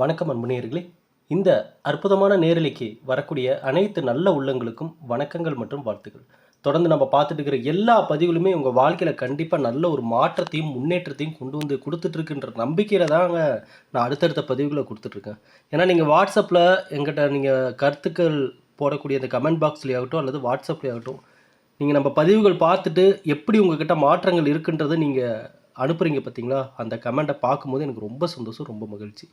வணக்கம் அன்புநேயர்களே. இந்த அற்புதமான நேரலைக்கு வரக்கூடிய அனைத்து நல்ல உள்ளங்களுக்கும் வணக்கங்கள் மற்றும் வாழ்த்துக்கள். தொடர்ந்து நம்ம பார்த்துட்டு இருக்கிற எல்லா பதிவுகளுமே உங்கள் வாழ்க்கையில் கண்டிப்பாக நல்ல ஒரு மாற்றத்தையும் முன்னேற்றத்தையும் கொண்டு வந்து கொடுத்துட்ருக்குன்ற நம்பிக்கையில் தாங்க நான் அடுத்தடுத்த பதிவுகளை கொடுத்துட்ருக்கேன். ஏன்னா நீங்கள் வாட்ஸ்அப்பில் எங்கிட்ட நீங்கள் கருத்துக்கள் போடக்கூடிய அந்த கமெண்ட் பாக்ஸ்லேயாகட்டும் அல்லது வாட்ஸ்அப்லேயாகட்டும் நீங்கள் நம்ம பதிவுகள் பார்த்துட்டு எப்படி உங்ககிட்ட மாற்றங்கள் இருக்குன்றதை நீங்கள் அனுப்புகிறீங்க பார்த்தீங்களா? அந்த கமெண்ட்டை பார்க்கும்போது எனக்கு ரொம்ப சந்தோஷம் ரொம்ப மகிழ்ச்சி.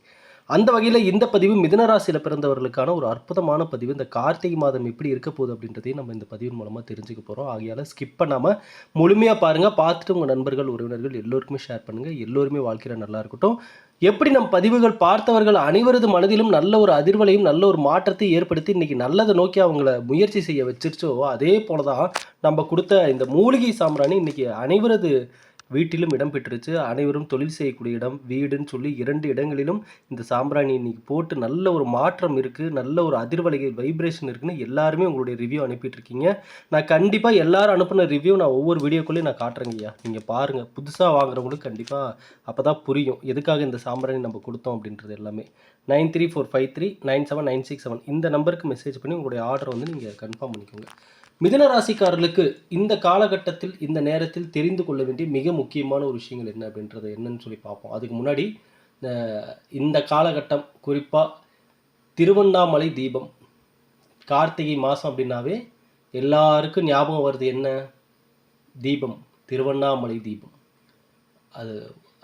அந்த வகையில் இந்த பதிவு மிதனராசியில் பிறந்தவர்களுக்கான ஒரு அற்புதமான பதிவு. இந்த கார்த்திகை மாதம் எப்படி இருக்க போகுது அப்படின்றதையும் நம்ம இந்த பதிவின் மூலமாக தெரிஞ்சுக்க போகிறோம் ஆகையால் ஸ்கிப் பண்ணாமல் முழுமையாக பாருங்கள் பார்த்துட்டு உங்கள் நண்பர்கள் உறவினர்கள் எல்லோருக்குமே ஷேர் பண்ணுங்கள் எல்லோருமே வாழ்க்கையில் நல்லா இருக்கட்டும். எப்படி நம் பதிவுகள் பார்த்தவர்கள் அனைவரது மனதிலும் நல்ல ஒரு அதிர்வலையும் நல்ல ஒரு மாற்றத்தை ஏற்படுத்தி இன்றைக்கி நல்லதை நோக்கி அவங்கள முயற்சி செய்ய வச்சிருச்சோ அதே போல தான் நம்ம கொடுத்த இந்த மூலிகை சாம்பிராணி இன்றைக்கி அனைவரது வீட்டிலும் இடம் பெற்றுச்சு. அனைவரும் தொழில் செய்யக்கூடிய இடம் வீடுன்னு சொல்லி இரண்டு இடங்களிலும் இந்த சாம்பிராணி இன்னைக்கு போட்டு நல்ல ஒரு மாற்றம் இருக்குது நல்ல ஒரு அதிர்வலை வைப்ரேஷன் இருக்குன்னு எல்லாருமே உங்களுடைய ரிவ்யூ அனுப்பிட்டு இருக்கீங்க நான் கண்டிப்பாக எல்லாரும் அனுப்பின ரிவ்யூ நான் ஒவ்வொரு வீடியோக்குள்ளேயும் நான் காட்டுறேங்கய்யா நீங்கள் பாருங்கள் புதுசாக வாங்குறவங்களுக்கு கண்டிப்பாக அப்போ தான் புரியும். எதுக்காக இந்த சாம்பிராணி நம்ம கொடுத்தோம் அப்படின்றது எல்லாமே. Nine three four five three nine seven nine six seven இந்த நம்பருக்கு மெசேஜ் பண்ணி உங்களுடைய ஆர்டர் வந்து நீங்கள் கன்ஃபார்ம் பண்ணிக்கோங்க. மிதுன ராசிக்காரர்களுக்கு இந்த காலகட்டத்தில் இந்த நேரத்தில் தெரிந்து கொள்ள வேண்டிய மிக முக்கியமான ஒரு விஷயங்கள் என்ன அப்படின்றது என்னன்னு சொல்லி பார்ப்போம். அதுக்கு முன்னாடி இந்த காலகட்டம் குறிப்பாக திருவண்ணாமலை தீபம் கார்த்திகை மாதம் அப்படின்னாவே எல்லாருக்கும் ஞாபகம் வருது என்ன? தீபம் திருவண்ணாமலை தீபம். அது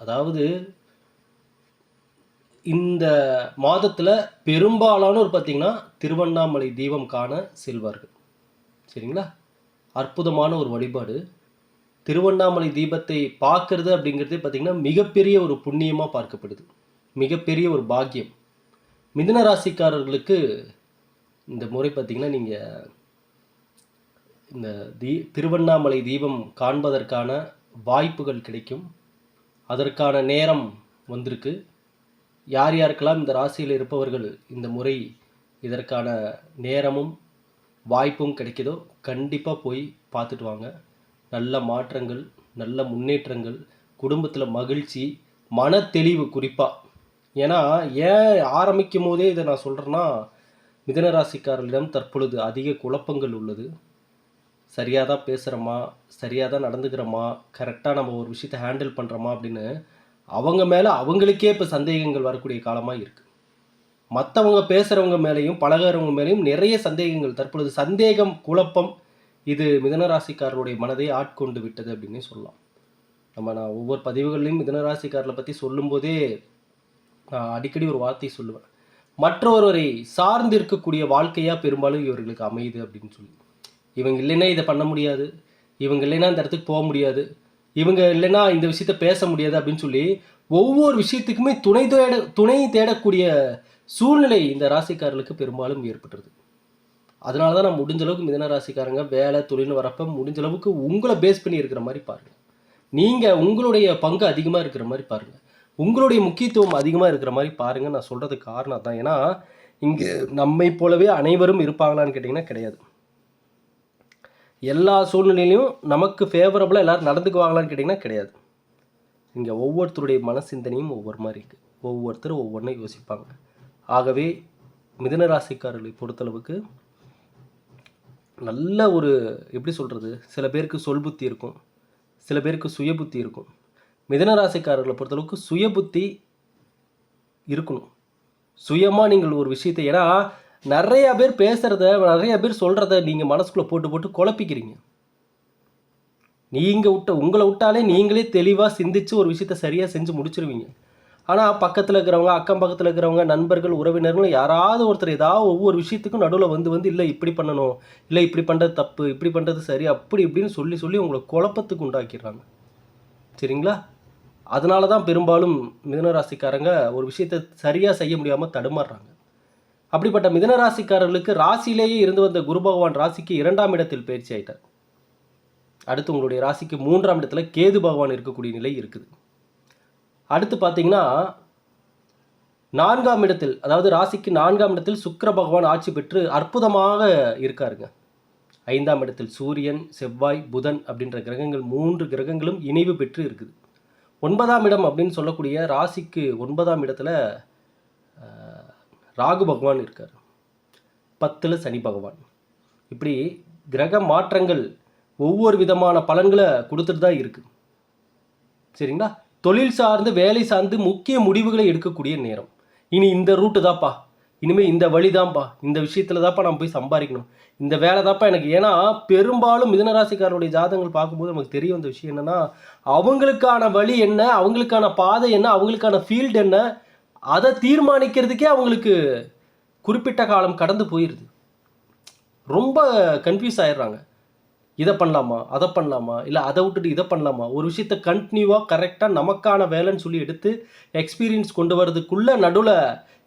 அதாவது இந்த மாதத்தில் பெரும்பாலானோர் பார்த்திங்கன்னா திருவண்ணாமலை தீபம் காண செல்வார்கள். சரிங்களா? அற்புதமான ஒரு வழிபாடு. திருவண்ணாமலை தீபத்தை பார்க்கறது அப்படிங்கிறதே பார்த்திங்கன்னா மிகப்பெரிய ஒரு புண்ணியமாக பார்க்கப்படுது. மிகப்பெரிய ஒரு பாக்கியம். மிதுன ராசிக்காரர்களுக்கு இந்த முறை பார்த்திங்கன்னா நீங்கள் இந்த தீ திருவண்ணாமலை தீபம் காண்பதற்கான வாய்ப்புகள் கிடைக்கும். அதற்கான நேரம் வந்திருக்கு. யார் யாருக்கெல்லாம் இந்த ராசியில் இருப்பவர்கள் இந்த முறை இதற்கான நேரமும் வாய்ப்பும் கிடைக்கிதோ கண்டிப்பாக போய் பார்த்துட்டு வாங்க. நல்ல மாற்றங்கள் நல்ல முன்னேற்றங்கள் குடும்பத்தில் மகிழ்ச்சி மன தெளிவு குறிப்பாக ஏன்னா ஏன் ஆரம்பிக்கும் போதே இதை நான் சொல்கிறேன்னா மிதனராசிக்காரர்களிடம் தற்பொழுது அதிக குழப்பங்கள் உள்ளது. சரியாக தான் பேசுகிறோமா சரியாக தான் நடந்துக்கிறோமா? கரெக்டாக நம்ம ஒரு விஷயத்தை ஹேண்டில் பண்ணுறோமா அப்படின்னு அவங்க மேலே அவங்களுக்கே இப்போ சந்தேகங்கள் வரக்கூடிய காலமாக இருக்குது மற்றவங்க பேசுகிறவங்க மேலேயும் பழகுறவங்க மேலேயும் நிறைய சந்தேகங்கள் தற்பொழுது சந்தேகம் குழப்பம் இது மிதனராசிக்காரருடைய மனதை ஆட்கொண்டு விட்டது அப்படின்னே சொல்லலாம். நம்ம நான் ஒவ்வொரு பதிவுகள்லையும் மிதனராசிக்காரரை பற்றி சொல்லும்போதே நான் அடிக்கடி ஒரு வார்த்தை சொல்லுவேன். மற்றொருவரை சார்ந்து இருக்கக்கூடிய வாழ்க்கையாக பெரும்பாலும் இவர்களுக்கு அமையுது அப்படின்னு சொல்லி. இவங்க இல்லைன்னா இதை பண்ண முடியாது. இவங்க இல்லைன்னா இந்த இடத்துக்கு போக முடியாது. இவங்க இல்லைன்னா இந்த விஷயத்த பேச முடியாது அப்படின்னு சொல்லி ஒவ்வொரு விஷயத்துக்குமே துணை தேட துணை தேடக்கூடிய சூழ்நிலை இந்த ராசிக்காரர்களுக்கு பெரும்பாலும் ஏற்பட்டுருது. அதனால தான் நான் முடிஞ்ச அளவுக்கு மிதன ராசிக்காரங்க வேலை தொழில்னு வரப்போ முடிஞ்ச அளவுக்கு உங்களை பேஸ் பண்ணி இருக்கிற மாதிரி பாருங்கள் நீங்கள் உங்களுடைய பங்கு அதிகமாக இருக்கிற மாதிரி பாருங்கள் உங்களுடைய முக்கியத்துவம் அதிகமாக இருக்கிற மாதிரி பாருங்கள் நான் சொல்கிறதுக்கு காரணம் தான் ஏன்னா இங்கே நம்மை போலவே அனைவரும் இருப்பாங்களான்னு கேட்டிங்கன்னா கிடையாது. எல்லா சூழ்நிலையிலையும் நமக்கு ஃபேவரபுளாக எல்லாரும் நடந்துக்குவாங்களான்னு கேட்டிங்கன்னா கிடையாது. இங்கே ஒவ்வொருத்தருடைய மனசிந்தனையும் ஒவ்வொரு மாதிரி இருக்குது ஒவ்வொருத்தரும் ஒவ்வொன்றும் யோசிப்பாங்க. ஆகவே மிதுன ராசிக்காரர்களை பொறுத்தளவுக்கு நல்ல ஒரு எப்படி சொல்கிறது சில பேருக்கு சொல் புத்தி இருக்கும் சில பேருக்கு சுய புத்தி இருக்கும். மிதுன ராசிக்காரர்களை பொறுத்தளவுக்கு சுய புத்தி இருக்கணும். சுயமாக நீங்கள் ஒரு விஷயத்தை ஏன்னா நிறையா பேர் பேசுகிறத நிறையா பேர் சொல்கிறத நீங்கள் மனசுக்குள்ளே போட்டு போட்டு குழப்பிக்கிறீங்க. நீங்கள் விட்ட உங்களை விட்டாலே நீங்களே தெளிவாக சிந்தித்து ஒரு விஷயத்த சரியாக செஞ்சு முடிச்சிருவீங்க. ஆனால் பக்கத்தில் இருக்கிறவங்க அக்கம் பக்கத்தில் இருக்கிறவங்க நண்பர்கள் உறவினர்கள் யாராவது ஒருத்தர் ஏதாவது ஒவ்வொரு விஷயத்துக்கும் நடுவில் வந்து வந்து இல்லை இப்படி பண்ணணும். இல்லை இப்படி பண்ணுறது தப்பு. இப்படி பண்ணுறது சரி. அப்படி இப்படின்னு சொல்லி சொல்லி உங்களை குழப்பத்துக்கு உண்டாக்கிடுறாங்க. சரிங்களா? அதனால தான் பெரும்பாலும் மிதனராசிக்காரங்க ஒரு விஷயத்தை சரியாக செய்ய முடியாமல் தடுமாறுறாங்க. அப்படிப்பட்ட மிதனராசிக்காரர்களுக்கு ராசியிலேயே இருந்து வந்த குரு பகவான் ராசிக்கு இரண்டாம் இடத்தில் பயிற்சி ஆயிட்டார். அடுத்து உங்களுடைய ராசிக்கு மூன்றாம் இடத்துல கேது பகவான் இருக்கக்கூடிய நிலை இருக்குது. அடுத்து பார்த்தீங்கன்னா நான்காம் இடத்தில் அதாவது ராசிக்கு நான்காம் இடத்தில் சுக்கிர பகவான் ஆட்சி பெற்று அற்புதமாக இருக்காருங்க. ஐந்தாம் இடத்தில் சூரியன் செவ்வாய் புதன் அப்படின்ற கிரகங்கள் மூன்று கிரகங்களும் இணைவு பெற்று இருக்குது. ஒன்பதாம் இடம் அப்படின்னு சொல்லக்கூடிய ராசிக்கு ஒன்பதாம் இடத்துல ராகு பகவான் இருக்கார். பத்தில் சனி பகவான். இப்படி கிரக மாற்றங்கள் ஒவ்வொரு விதமான பலன்களை கொடுத்துட்டு தான் இருக்குது சரிங்களா? தொழில் சார்ந்து வேலை சார்ந்து முக்கிய முடிவுகளை எடுக்கக்கூடிய நேரம். இனி இந்த ரூட்டு தான்ப்பா. இனிமேல் இந்த வழி தான்ப்பா. இந்த விஷயத்தில் தான்ப்பா நான் போய் சம்பாதிக்கணும். இந்த வேலை தான்ப்பா எனக்கு. ஏன்னா பெரும்பாலும் மிதனராசிக்காரருடைய ஜாதகங்கள் பார்க்கும்போது நமக்கு தெரிய வந்த விஷயம் என்னென்னா அவங்களுக்கான வழி என்ன அவங்களுக்கான பாதை என்ன அவங்களுக்கான ஃபீல்டு என்ன அதை தீர்மானிக்கிறதுக்கே அவங்களுக்கு குறிப்பிட்ட காலம் கடந்து போயிடுது ரொம்ப கன்ஃபியூஸ் ஆயிடுறாங்க. இதை பண்ணலாமா அதை பண்ணலாமா இல்லை அதை விட்டுட்டு இதை பண்ணலாமா? ஒரு விஷயத்த கண்டினியூவாக கரெக்டாக நமக்கான வேலைன்னு சொல்லி எடுத்து எக்ஸ்பீரியன்ஸ் கொண்டு வர்றதுக்குள்ளே நடுவில்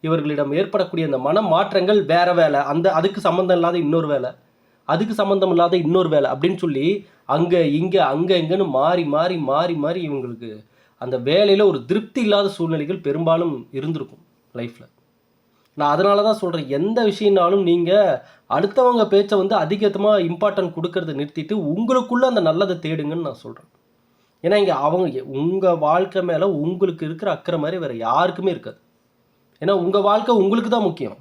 இவர்களிடம் ஏற்படக்கூடிய அந்த மன மாற்றங்கள் வேற வேலை. அந்த அதுக்கு சம்மந்தம் இல்லாத இன்னொரு வேலை. அதுக்கு சம்மந்தம் இல்லாத இன்னொரு வேலை அப்படின்னு சொல்லி அங்கே இங்கே அங்கே இங்கேன்னு மாறி மாறி மாறி மாறி இவங்களுக்கு அந்த வேலையில் ஒரு திருப்தி இல்லாத சூழ்நிலைகள் பெரும்பாலும் இருந்திருக்கும் லைஃப்பில் நான் அதனால தான் சொல்கிறேன் எந்த விஷயம்னாலும் நீங்கள் அடுத்தவங்க பேச்சை வந்து அதிகமாக இம்பார்ட்டன்ட் கொடுக்கறத நிறுத்திட்டு உங்களுக்குள்ளே அந்த நல்லதை தேடுங்கன்னு நான் சொல்கிறேன் ஏன்னா இங்கே அவங்க உங்கள் வாழ்க்கை மேலே உங்களுக்கு இருக்கிற அக்கறை மாதிரி வேறு யாருக்குமே இருக்காது. ஏன்னா உங்கள் வாழ்க்கை உங்களுக்கு தான் முக்கியம்.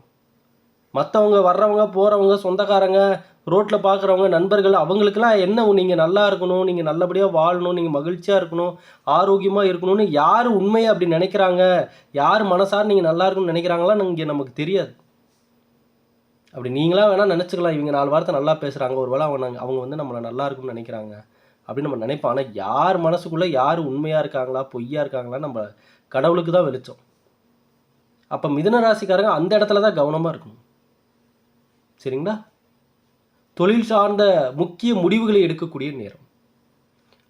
மற்றவங்க வர்றவங்க போகிறவங்க சொந்தக்காரங்க ரோட்டில் பார்க்குறவங்க நண்பர்கள் அவங்களுக்கெல்லாம் என்ன நீங்கள் நல்லா இருக்கணும் நீங்கள் நல்லபடியாக வாழணும் நீங்கள் மகிழ்ச்சியாக இருக்கணும் ஆரோக்கியமாக இருக்கணும்னு யார் உண்மையாக அப்படி நினைக்கிறாங்க? யார் மனசார் நீங்கள் நல்லா இருக்கணும்னு நினைக்கிறாங்களா? இங்கே நமக்கு தெரியாது. அப்படி நீங்களாக வேணால் நினச்சிக்கலாம். இவங்க நாலு வாரத்தை நல்லா பேசுகிறாங்க ஒரு வேளை அவங்க அவங்க வந்து நம்மளை நல்லா இருக்கும்னு நினைக்கிறாங்க. அப்படின்னு நம்ம நினைப்போம். ஆனால் யார் மனசுக்குள்ளே யார் உண்மையாக இருக்காங்களா பொய்யா இருக்காங்களா நம்ம கடவுளுக்கு தான் வெளிச்சம். அப்போ மிதன ராசிக்காரங்க அந்த இடத்துல தான் கவனமாக இருக்கணும். சரிங்களா? தொழில் சார்ந்த முக்கிய முடிவுகளை எடுக்கக்கூடிய நேரம்.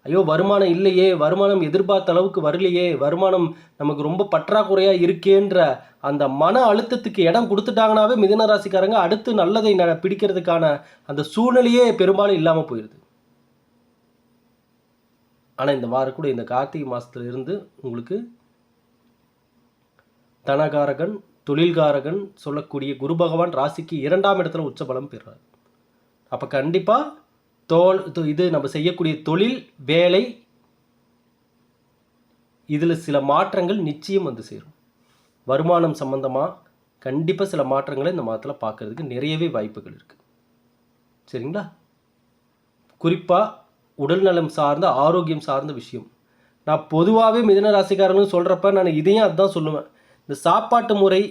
ஐயோ வருமானம் இல்லையே வருமானம் எதிர்பார்த்த அளவுக்கு வரலையே வருமானம் நமக்கு ரொம்ப பற்றாக்குறையாக இருக்கேன்ற அந்த மன அழுத்தத்துக்கு இடம் கொடுத்துட்டாங்கனாவே மிதுன ராசிக்காரங்க அடுத்து நல்லதை ந பிடிக்கிறதுக்கான அந்த சூழ்நிலையே பெரும்பாலும் இல்லாமல் போயிடுது ஆனால் இந்த வாரம் கூட இந்த கார்த்திகை மாதத்துல இருந்து உங்களுக்கு தனகாரகன் தொழில்காரகன் சொல்லக்கூடிய குரு பகவான் ராசிக்கு இரண்டாம் இடத்துல உச்சபலம் பெறுறார் அப்போ கண்டிப்பாக தோல் இது- நம்ம செய்யக்கூடிய தொழில் வேலை இதில் சில மாற்றங்கள் நிச்சயம் வந்து சேரும். வருமானம் சம்மந்தமாக கண்டிப்பாக சில மாற்றங்களை இந்த மாதத்தில் பார்க்கறதுக்கு நிறையவே வாய்ப்புகள் இருக்குது சரிங்களா? குறிப்பாக உடல்நலம் சார்ந்த ஆரோக்கியம் சார்ந்த விஷயம். நான் பொதுவாகவே மிதன ராசிக்காரங்களும் சொல்கிறப்ப நான் இதையும் அதுதான் சொல்லுவேன். இந்த சாப்பாட்டு முறை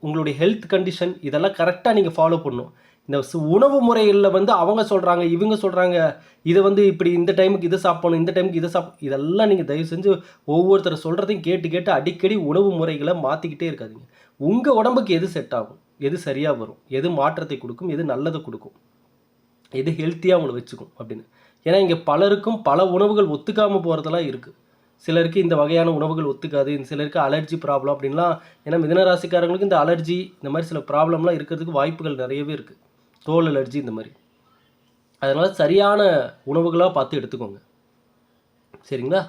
உங்களுடைய ஹெல்த் கண்டிஷன் இதெல்லாம் கரெக்டாக நீங்கள் ஃபாலோ பண்ணணும். இந்த உணவு முறைகளில் வந்து அவங்க சொல்கிறாங்க இவங்க சொல்கிறாங்க இதை வந்து இப்படி இந்த டைமுக்கு இதை சாப்பிடணும் இந்த டைமுக்கு இதை சாப் இதெல்லாம் நீங்கள் தயவு செஞ்சு ஒவ்வொருத்தர் சொல்கிறதையும் கேட்டு கேட்டு அடிக்கடி உணவு முறைகளை மாற்றிக்கிட்டே இருக்காதீங்க. உங்கள் உடம்புக்கு எது செட் ஆகும்? எது சரியாக வரும்? எது மாற்றத்தை கொடுக்கும்? எது நல்லதை கொடுக்கும்? எது ஹெல்த்தியாக உங்களை வச்சுக்கும் அப்படின்னு. ஏன்னா இங்கே பலருக்கும் பல உணவுகள் ஒத்துக்காமல் போகிறதெல்லாம் இருக்குது சிலருக்கு இந்த வகையான உணவுகள் ஒத்துக்காது இந்த சிலருக்கு அலர்ஜி ப்ராப்ளம் அப்படின்லாம் ஏன்னா மிதனராசிக்காரங்களுக்கு இந்த அலர்ஜி இந்த மாதிரி சில ப்ராப்ளம்லாம் இருக்கிறதுக்கு வாய்ப்புகள் நிறையவே இருக்குது தோல் அலர்ஜி இந்த மாதிரி. அதனால் சரியான உணவுகளாக பார்த்து எடுத்துக்கோங்க. சரிங்களா?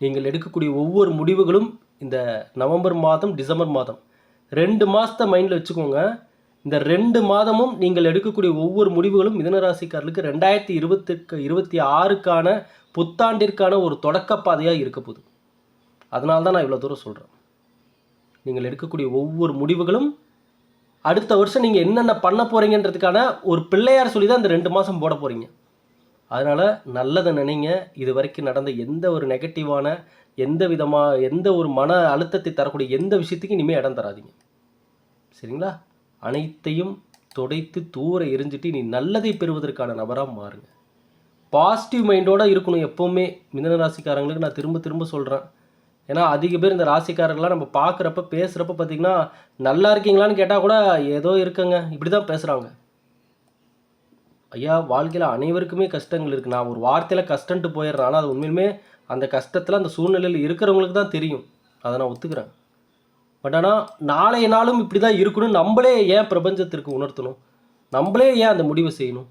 நீங்கள் எடுக்கக்கூடிய ஒவ்வொரு முடிவுகளும் இந்த நவம்பர் மாதம் டிசம்பர் மாதம். ரெண்டு மாதத்தை மைண்டில் வச்சுக்கோங்க. இந்த ரெண்டு மாதமும் நீங்கள் எடுக்கக்கூடிய ஒவ்வொரு முடிவுகளும் மிதனராசிக்காரர்களுக்கு ரெண்டாயிரத்தி இருபத்துக்கு இருபத்தி ஆறுக்கான புத்தாண்டிற்கான ஒரு தொடக்கப்பாதையாக இருக்க போகுது. அதனால தான் நான் இவ்வளோ தூரம் சொல்கிறேன் நீங்கள் எடுக்கக்கூடிய ஒவ்வொரு முடிவுகளும் அடுத்த வருஷம் நீங்கள் என்னென்ன பண்ண போகிறீங்கன்றதுக்கான ஒரு பிள்ளையார் சொல்லி தான் இந்த ரெண்டு மாதம் போட போகிறீங்க அதனால் நல்லதை நினைங்க. இது வரைக்கும் நடந்த எந்த ஒரு நெகட்டிவான எந்த விதமாக எந்த ஒரு மன அழுத்தத்தை தரக்கூடிய எந்த விஷயத்துக்கும் இனிமேல் இடம் தராதீங்க. சரிங்களா? அனைத்தையும் துடைத்து தூர எரிஞ்சிட்டு நீ நல்லதை பெறுவதற்கான நபராக மாறுங்க. பாசிட்டிவ் மைண்டோடு இருக்கணும் எப்போவுமே. மிதன ராசிக்காரங்களுக்கு நான் திரும்ப திரும்ப சொல்கிறேன் ஏன்னா அதிக பேர் இந்த ராசிக்காரர்கள்லாம் நம்ம பார்க்குறப்ப பேசுகிறப்ப பார்த்தீங்கன்னா நல்லா இருக்கீங்களான்னு கேட்டால் கூட ஏதோ இருக்குங்க. இப்படி தான் பேசுகிறாங்க ஐயா வாழ்க்கையில் அனைவருக்குமே கஷ்டங்கள் இருக்குது நான் ஒரு வார்த்தையில் கஷ்டன்ட்டு போயிடுறேன். ஆனால் அது உண்மையிலுமே அந்த கஷ்டத்தில் அந்த சூழ்நிலையில் இருக்கிறவங்களுக்கு தான் தெரியும். அதை நான் ஒத்துக்கிறேன். பட் ஆனால் நாளைய நாளும் இப்படி தான் இருக்கணும் நம்மளே ஏன் பிரபஞ்சத்திற்கு உணர்த்தணும்? நம்மளே ஏன் அந்த முடிவை செய்யணும்?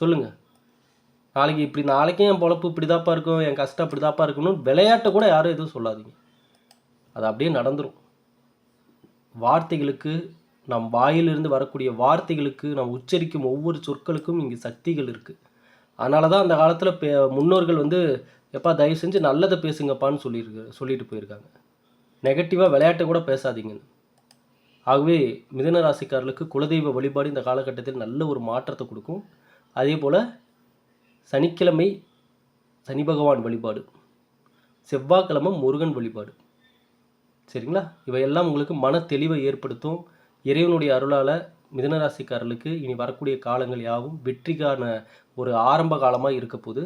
சொல்லுங்கள் நாளைக்கு இப்படி நாளைக்கும் என் பொழப்பு இப்படி தாப்பா இருக்கும் என் கஷ்டம் இப்படி தாப்பா இருக்கணும் விளையாட்டை கூட யாரும் எதுவும் சொல்லாதீங்க. அது அப்படியே நடந்துடும் வார்த்தைகளுக்கு நம் வாயிலிருந்து வரக்கூடிய வார்த்தைகளுக்கு நாம் உச்சரிக்கும் ஒவ்வொரு சொற்களுக்கும் இங்கே சக்திகள் இருக்குது அதனால தான் அந்த காலத்தில் பே முன்னோர்கள் வந்து எப்பா தயவு செஞ்சு நல்லதை பேசுங்கப்பான்னு சொல்லியிருக்கு சொல்லிட்டு போயிருக்காங்க. நெகட்டிவாக விளையாட்டை கூட பேசாதீங்கன்னு ஆகவே மிதுன ராசிக்காரர்களுக்கு குலதெய்வ வழிபாடு இந்த காலகட்டத்தில் நல்ல ஒரு மாற்றத்தை கொடுக்கும். அதே போல் சனிக்கிழமை சனி பகவான் வழிபாடு. செவ்வாய்க்கிழமை முருகன் வழிபாடு. சரிங்களா? இவையெல்லாம் உங்களுக்கு மன தெளிவை ஏற்படுத்தும். இறைவனுடைய அருளால் மிதனராசிக்காரர்களுக்கு இனி வரக்கூடிய காலங்கள் யாவும் வெற்றிக்கான ஒரு ஆரம்ப காலமாக இருக்க போது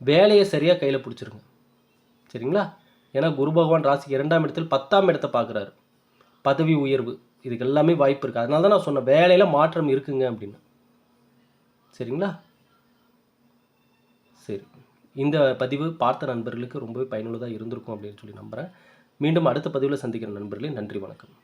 வேலையை சரியாக கையில் பிடிச்சிருங்க. சரிங்களா? ஏன்னா குரு பகவான் ராசிக்கு இரண்டாம் இடத்தில் பத்தாம் இடத்தை பார்க்குறாரு. பதவி உயர்வு இதுக்கு எல்லாமே வாய்ப்பு இருக்குது அதனால தான் நான் சொன்னேன் வேலையில் மாற்றம் இருக்குங்க அப்படின்னு. சரிங்களா? சரி. இந்த பதிவு பார்த்த நண்பர்களுக்கு ரொம்பவே பயனுள்ளதாக இருந்திருக்கும் அப்படின்னு சொல்லி நம்புகிறேன் மீண்டும் அடுத்த பதிவில் சந்திக்கிற நண்பர்களே நன்றி வணக்கம்.